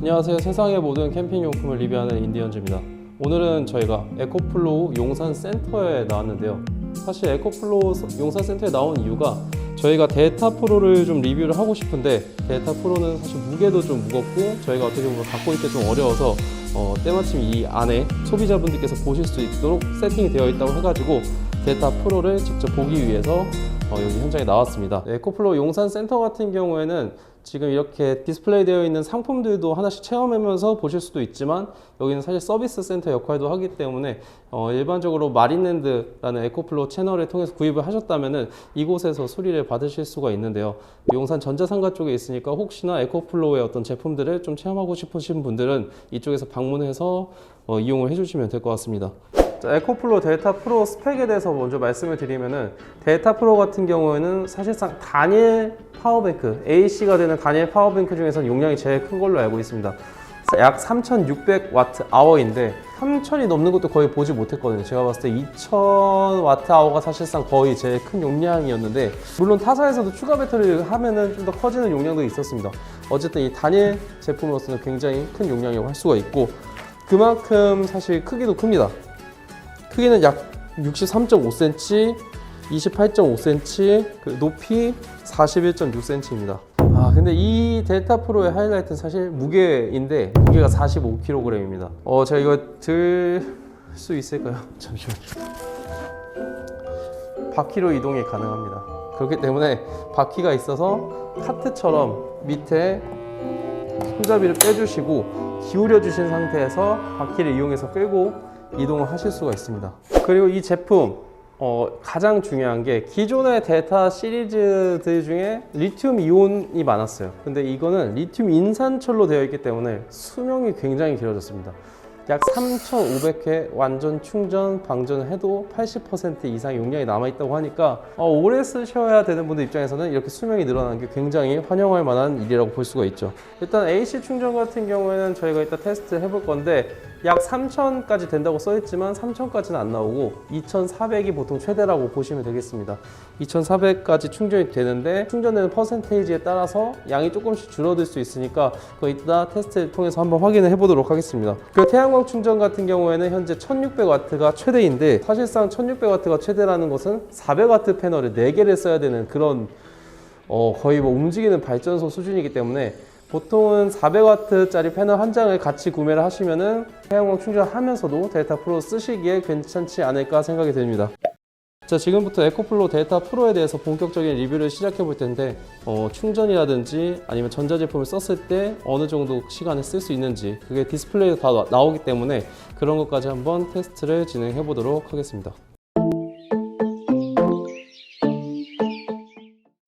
안녕하세요. 세상의 모든 캠핑 용품을 리뷰하는 인디언즈입니다. 오늘은 저희가 에코플로우 용산 센터에 나왔는데요. 사실 에코플로우 용산 센터에 나온 이유가 저희가 데이터 프로를 좀 리뷰를 하고 싶은데 데이터 프로는 사실 무게도 좀 무겁고 저희가 어떻게 보면 갖고 있기 좀 어려워서 어, 때마침 이 안에 소비자분들께서 보실 수 있도록 세팅이 되어 있다고 해가지고 데이터 프로를 직접 보기 위해서 어, 여기 현장에 나왔습니다. 네, 에코플로 용산 센터 같은 경우에는 지금 이렇게 디스플레이 되어 있는 상품들도 하나씩 체험하면서 보실 수도 있지만 여기는 사실 서비스 센터 역할도 하기 때문에 어, 일반적으로 마린랜드라는 에코플로 채널을 통해서 구입을 하셨다면은 이곳에서 수리를 받으실 수가 있는데요. 용산 전자상가 쪽에 있으니까 혹시나 에코플로의 어떤 제품들을 좀 체험하고 싶으신 분들은 이쪽에서 방문해서 어, 이용을 해주시면 될 것 같습니다. 자, 에코플로 데이터 프로 스펙에 대해서 먼저 말씀을 드리면은 데이터 프로 같은 경우에는 사실상 단일 파워뱅크 AC가 되는 단일 파워뱅크 중에서 용량이 제일 큰 걸로 알고 있습니다. 약 3,600 와트 아워인데 3,000이 넘는 것도 거의 보지 못했거든요. 제가 봤을 때 2,000 와트 아워가 사실상 거의 제일 큰 용량이었는데 물론 타사에서도 추가 배터리를 하면은 좀 더 커지는 용량도 있었습니다. 어쨌든 이 단일 제품으로서는 굉장히 큰 용량이라고 할 수가 있고 그만큼 사실 크기도 큽니다. 크기는 약 63.5cm, 28.5cm, 그 높이 41.6cm입니다. 아 근데 이 델타 프로의 하이라이트는 사실 무게인데 무게가 45kg입니다. 어 제가 이거 들 수 있을까요? 잠시만요. 바퀴로 이동이 가능합니다. 그렇기 때문에 바퀴가 있어서 카트처럼 밑에 손잡이를 빼주시고 기울여 주신 상태에서 바퀴를 이용해서 끌고 이동을 하실 수가 있습니다. 그리고 이 제품 어, 가장 중요한 게 기존의 데이터 시리즈들 중에 리튬 이온이 많았어요. 근데 이거는 리튬 인산철로 되어 있기 때문에 수명이 굉장히 길어졌습니다. 약 3,500회 완전 충전 방전을 해도 80% 이상 용량이 남아 있다고 하니까 어, 오래 쓰셔야 되는 분들 입장에서는 이렇게 수명이 늘어나는 게 굉장히 환영할 만한 일이라고 볼 수가 있죠. 일단 AC 충전 같은 경우에는 저희가 이따 테스트 해볼 건데 약 3,000까지 된다고 써있지만 3,000까지는 안 나오고 2,400이 보통 최대라고 보시면 되겠습니다. 2,400까지 충전이 되는데 충전되는 퍼센테이지에 따라서 양이 조금씩 줄어들 수 있으니까 그거 이따 테스트를 통해서 한번 확인을 해보도록 하겠습니다. 그 태양광 충전 같은 경우에는 현재 1,600W가 최대인데 사실상 1,600W가 최대라는 것은 400W 패널을 4개를 써야 되는 그런 어, 거의 뭐 움직이는 발전소 수준이기 때문에 보통은 400W짜리 패널 한 장을 같이 구매를 하시면은 태양광 충전하면서도 데이터 프로 쓰시기에 괜찮지 않을까 생각이 듭니다. 자 지금부터 에코플로 데이터 프로에 대해서 본격적인 리뷰를 시작해 볼 텐데 어, 충전이라든지 아니면 전자제품을 썼을 때 어느 정도 시간을 쓸 수 있는지 그게 디스플레이에 다 나- 나오기 때문에 그런 것까지 한번 테스트를 진행해 보도록 하겠습니다.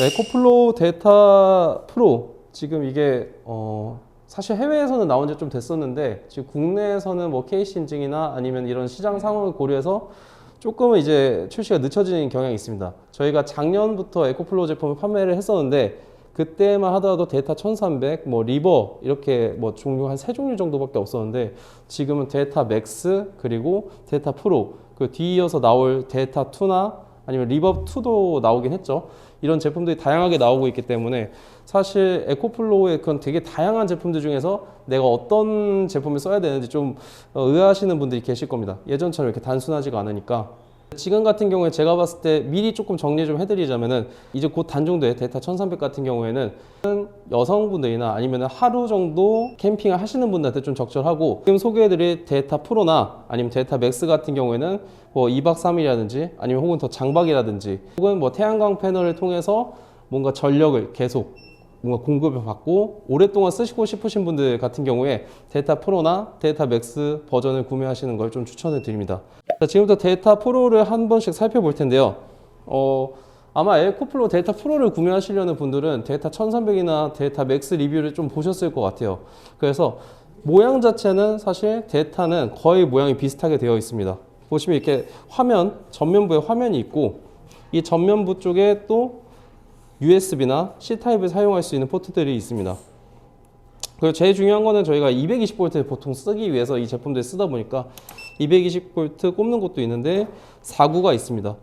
에코플로 데이터 프로 지금 이게 어 사실 해외에서는 나온 지 좀 됐었는데 지금 국내에서는 뭐 KC 인증이나 아니면 이런 시장 상황을 고려해서 조금은 이제 출시가 늦춰지는 경향이 있습니다. 저희가 작년부터 에코플로 제품을 판매를 했었는데 그때만 하더라도 데이터 1300, 뭐 리버 이렇게 뭐 종류 한 세 종류 정도밖에 없었는데 지금은 데이터 맥스 그리고 데이터 프로 그 뒤이어서 나올 데이터 2나 아니면 리버 2도 나오긴 했죠. 이런 제품들이 다양하게 나오고 있기 때문에 사실 에코플로우의 그런 되게 다양한 제품들 중에서 내가 어떤 제품을 써야 되는지 좀 어, 의아하시는 분들이 계실 겁니다. 예전처럼 이렇게 단순하지가 않으니까. 지금 같은 경우에 제가 봤을 때 미리 조금 정리 좀 해드리자면은 이제 곧 단종될 데이터 1300 같은 경우에는 여성분들이나 아니면 하루 정도 캠핑을 하시는 분들한테 좀 적절하고 지금 소개해드릴 데이터 프로나 아니면 데이터 맥스 같은 경우에는 뭐 2박 3일이라든지 아니면 혹은 더 장박이라든지 혹은 뭐 태양광 패널을 통해서 뭔가 전력을 계속 뭔가 공급을 받고 오랫동안 쓰시고 싶으신 분들 같은 경우에 데이터 프로나 데이터 맥스 버전을 구매하시는 걸 좀 추천을 드립니다. 자, 지금부터 데이터 프로를 한 번씩 살펴볼 텐데요. 어, 아마 에코플로 데이터 프로를 구매하시려는 분들은 데이터 1300이나 데이터 맥스 리뷰를 좀 보셨을 것 같아요. 그래서 모양 자체는 사실 데이터는 거의 모양이 비슷하게 되어 있습니다. 보시면 이렇게 화면, 전면부에 화면이 있고 이 전면부 쪽에 또 USB나 C타입을 사용할 수 있는 포트들이 있습니다. 그리고 제일 중요한 거는 저희가 220V 보통 쓰기 위해서 이 제품들 쓰다 보니까 220V 꼽는 곳도 있는데 4구가 있습니다.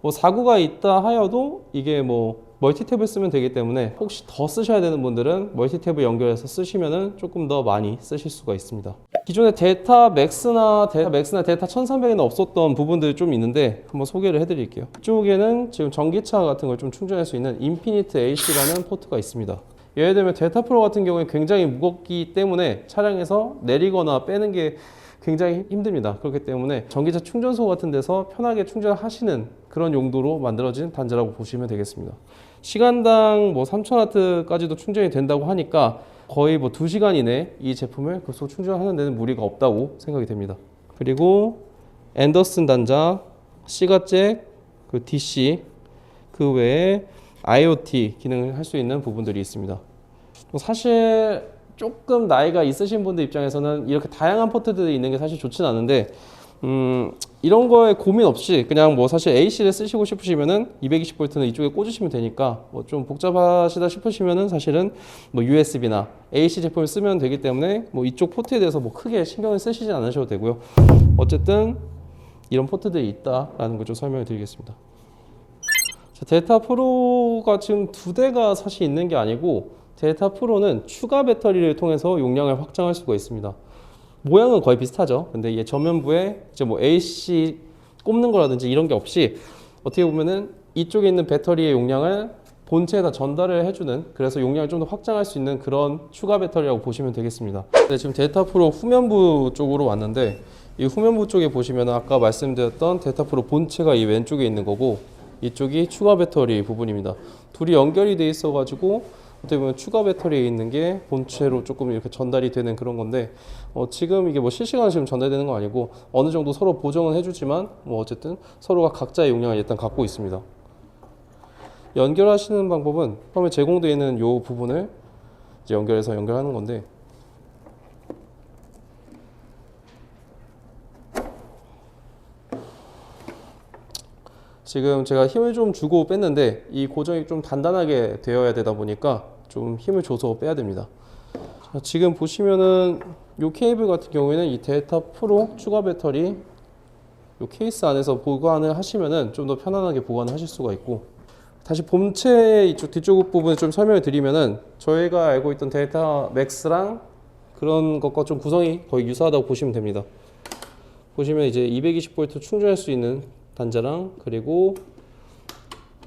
뭐 4구가 있다 하여도 이게 뭐 멀티탭을 쓰면 되기 때문에 혹시 더 쓰셔야 되는 분들은 멀티탭을 연결해서 쓰시면은 조금 더 많이 쓰실 수가 있습니다. 기존에 데이터 맥스나 데이터 맥스나 데이터 1300에는 없었던 부분들이 좀 있는데 한번 소개를 해드릴게요. 이쪽에는 지금 전기차 같은 걸 좀 충전할 수 있는 인피니트 AC라는 포트가 있습니다. 예를 들면 데이터 프로 같은 경우에 굉장히 무겁기 때문에 차량에서 내리거나 빼는 게 굉장히 힘듭니다. 그렇기 때문에 전기차 충전소 같은 데서 편하게 충전하시는 그런 용도로 만들어진 단자라고 보시면 되겠습니다. 시간당 뭐 3000W까지도 충전이 된다고 하니까 거의 뭐 2시간 이내 이 제품을 급속 충전하는 데는 무리가 없다고 생각이 됩니다. 그리고 앤더슨 단자, 시가잭, 그 DC 그 외에 IoT 기능을 할 수 있는 부분들이 있습니다. 또 사실 조금 나이가 있으신 분들 입장에서는 이렇게 다양한 포트들이 있는 게 사실 좋진 않은데 음, 이런 거에 고민 없이 그냥 뭐 사실 AC를 쓰시고 싶으시면은 220V는 이쪽에 꽂으시면 되니까 뭐 좀 복잡하시다 싶으시면은 사실은 뭐 USB나 AC 제품을 쓰면 되기 때문에 뭐 이쪽 포트에 대해서 뭐 크게 신경을 쓰시지 않으셔도 되고요. 어쨌든 이런 포트들이 있다라는 걸 좀 설명을 드리겠습니다. 자, 데이터 프로가 지금 두 대가 사실 있는 게 아니고 데이터 프로는 추가 배터리를 통해서 용량을 확장할 수가 있습니다. 모양은 거의 비슷하죠. 근데 이 전면부에 이제 뭐 AC 꼽는 거라든지 이런 게 없이 어떻게 보면은 이쪽에 있는 배터리의 용량을 본체에다 전달을 해주는 그래서 용량을 좀 더 확장할 수 있는 그런 추가 배터리라고 보시면 되겠습니다. 네, 지금 데이터 프로 후면부 쪽으로 왔는데 이 후면부 쪽에 보시면 아까 말씀드렸던 데이터 프로 본체가 이 왼쪽에 있는 거고 이쪽이 추가 배터리 부분입니다. 둘이 연결이 돼 있어 가지고 어떻게 보면 추가 배터리에 있는 게 본체로 조금 이렇게 전달이 되는 그런 건데 어, 지금 이게 뭐 실시간으로 지금 전달되는 거 아니고 어느 정도 서로 보정은 해주지만 뭐 어쨌든 서로가 각자의 용량을 일단 갖고 있습니다. 연결하시는 방법은 처음에 제공되어 있는 이 부분을 이제 연결해서 연결하는 건데 지금 제가 힘을 좀 주고 뺐는데 이 고정이 좀 단단하게 되어야 되다 보니까 좀 힘을 줘서 빼야 됩니다. 자, 지금 보시면은 이 케이블 같은 경우에는 이 데이터 프로 추가 배터리 이 케이스 안에서 보관을 하시면은 좀 더 편안하게 보관을 하실 수가 있고 다시 본체 이쪽 뒤쪽 부분을 좀 설명을 드리면은 저희가 알고 있던 데이터 맥스랑 그런 것과 좀 구성이 거의 유사하다고 보시면 됩니다. 보시면 이제 220V 충전할 수 있는 단자랑 그리고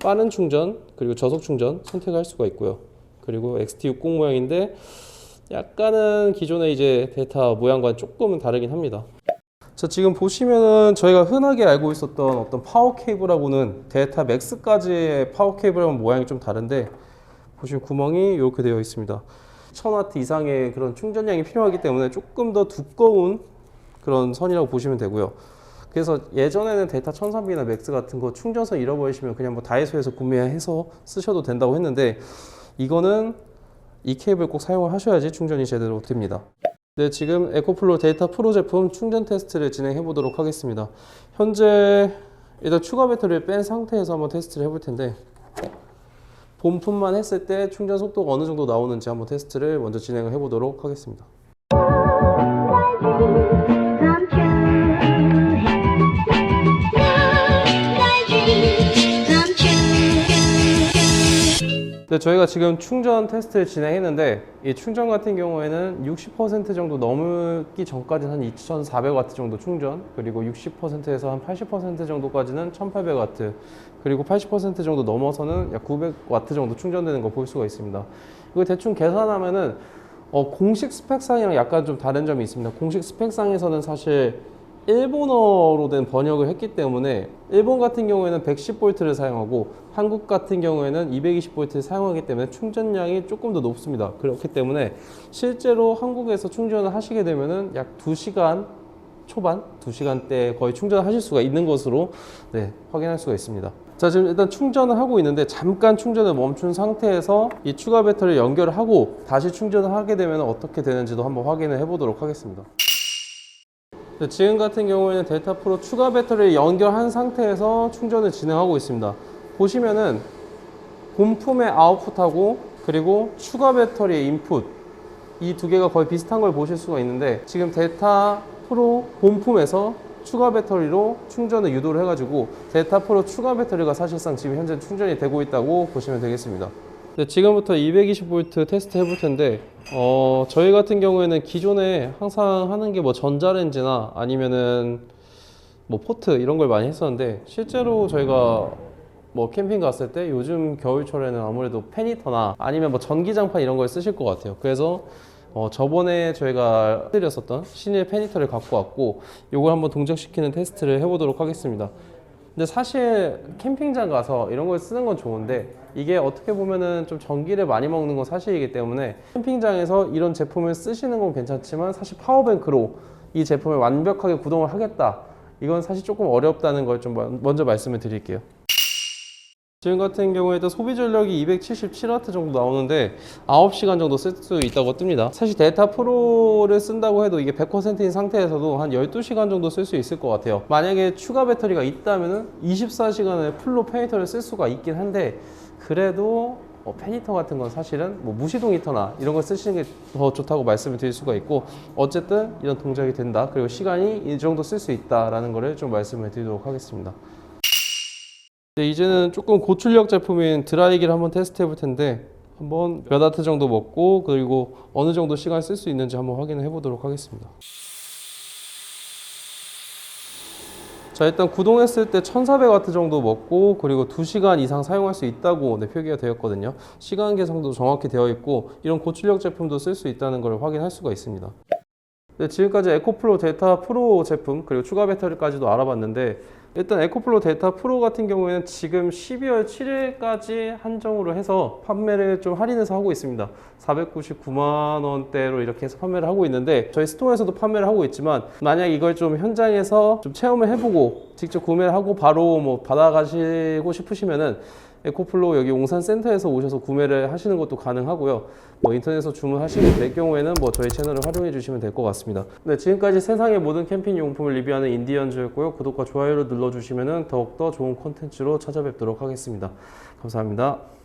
빠른 충전 그리고 저속 충전 선택할 수가 있고요. 그리고 XT60 모양인데 약간은 기존의 이제 데이터 모양과 조금은 다르긴 합니다. 자 지금 보시면은 저희가 흔하게 알고 있었던 어떤 파워 케이블하고는 데이터 맥스까지의 파워 케이블하고는 모양이 좀 다른데 보시면 구멍이 이렇게 되어 있습니다. 1000W 이상의 그런 충전량이 필요하기 때문에 조금 더 두꺼운 그런 선이라고 보시면 되고요. 그래서 예전에는 데이터 1300이나 맥스 같은 거 충전선 잃어버리시면 그냥 뭐 다이소에서 구매해서 쓰셔도 된다고 했는데 이거는 이 케이블 꼭 사용을 하셔야지 충전이 제대로 됩니다. 네, 지금 에코플로 데이터 프로 제품 충전 테스트를 진행해 보도록 하겠습니다. 현재 일단 추가 배터리를 뺀 상태에서 한번 테스트를 해볼 텐데 본품만 했을 때 충전 속도가 어느 정도 나오는지 한번 테스트를 먼저 진행을 해 보도록 하겠습니다. 네, 저희가 지금 충전 테스트를 진행했는데 이 충전 같은 경우에는 60% 정도 넘기 전까지는 한 2,400W 정도 충전 그리고 60%에서 한 80% 정도까지는 1,800W 그리고 80% 정도 넘어서는 약 900W 정도 충전되는 거 볼 수가 있습니다. 이거 대충 계산하면은 어, 공식 스펙상이랑 약간 좀 다른 점이 있습니다. 공식 스펙상에서는 사실 일본어로 된 번역을 했기 때문에 일본 같은 경우에는 110V를 사용하고 한국 같은 경우에는 220V를 사용하기 때문에 충전량이 조금 더 높습니다. 그렇기 때문에 실제로 한국에서 충전을 하시게 되면은 약 2시간 초반, 2시간대 거의 충전하실 수가 있는 것으로 네, 확인할 수가 있습니다. 자, 지금 일단 충전을 하고 있는데 잠깐 충전을 멈춘 상태에서 이 추가 배터리를 연결을 하고 다시 충전을 하게 되면 어떻게 되는지도 한번 확인을 해 보도록 하겠습니다. 네, 지금 같은 경우에는 데이터 프로 추가 배터리를 연결한 상태에서 충전을 진행하고 있습니다. 보시면은 본품의 아웃풋하고 그리고 추가 배터리의 인풋 이 두 개가 거의 비슷한 걸 보실 수가 있는데 지금 데이터 프로 본품에서 추가 배터리로 충전을 유도를 해가지고 데타 프로 추가 배터리가 사실상 지금 현재 충전이 되고 있다고 보시면 되겠습니다. 네, 지금부터 220V 테스트 해볼 텐데 어, 저희 같은 경우에는 기존에 항상 하는 게 뭐 전자레인지나 아니면은 뭐 포트 이런 걸 많이 했었는데 실제로 저희가 뭐 캠핑 갔을 때 요즘 겨울철에는 아무래도 페니터나 아니면 뭐 전기장판 이런 걸 쓰실 것 같아요. 그래서 어, 저번에 저희가 드렸었던 신일 페니터를 갖고 왔고 이걸 한번 동작시키는 테스트를 해보도록 하겠습니다. 근데 사실 캠핑장 가서 이런 걸 쓰는 건 좋은데 이게 어떻게 보면은 좀 전기를 많이 먹는 건 사실이기 때문에 캠핑장에서 이런 제품을 쓰시는 건 괜찮지만 사실 파워뱅크로 이 제품을 완벽하게 구동을 하겠다 이건 사실 조금 어렵다는 걸 좀 먼저 말씀을 드릴게요. 지금 같은 경우에도 소비 전력이 277W 정도 나오는데 9시간 정도 쓸 수 있다고 뜹니다. 사실 데이터 프로를 쓴다고 해도 이게 100%인 상태에서도 한 12시간 정도 쓸 수 있을 것 같아요. 만약에 추가 배터리가 있다면 24시간을 풀로 페니터를 쓸 수가 있긴 한데 그래도 어, 페니터 같은 건 사실은 뭐 무시동 히터나 이런 걸 쓰시는 게 더 좋다고 말씀을 드릴 수가 있고 어쨌든 이런 동작이 된다 그리고 시간이 이 정도 쓸 수 있다라는 거를 좀 말씀을 드리도록 하겠습니다. 네, 이제는 조금 고출력 제품인 드라이기를 한번 테스트 해 볼 텐데 한번 몇 와트 정도 먹고 그리고 어느 정도 시간 쓸 수 있는지 한번 확인해 보도록 하겠습니다. 자 일단 구동했을 때 1400와트 정도 먹고 그리고 2시간 이상 사용할 수 있다고 네, 표기가 되었거든요. 시간 계산도 정확히 되어 있고 이런 고출력 제품도 쓸 수 있다는 걸 확인할 수가 있습니다. 네, 지금까지 에코플로 데이터 프로 제품 그리고 추가 배터리까지도 알아봤는데 일단 에코플로 데이터 프로 같은 경우에는 지금 12월 7일까지 한정으로 해서 판매를 좀 할인해서 하고 있습니다. 499만 원대로 이렇게 해서 판매를 하고 있는데 저희 스토어에서도 판매를 하고 있지만 만약 이걸 좀 현장에서 좀 체험을 해보고 직접 구매를 하고 바로 뭐 받아가시고 싶으시면은 에코플로 여기 옹산 센터에서 오셔서 구매를 하시는 것도 가능하고요. 뭐 인터넷에서 주문하시게 될 경우에는 뭐 저희 채널을 활용해 주시면 될 것 같습니다. 네, 지금까지 세상의 모든 캠핑 용품을 리뷰하는 인디언즈였고요. 구독과 좋아요를 눌러주시면 더욱더 좋은 콘텐츠로 찾아뵙도록 하겠습니다. 감사합니다.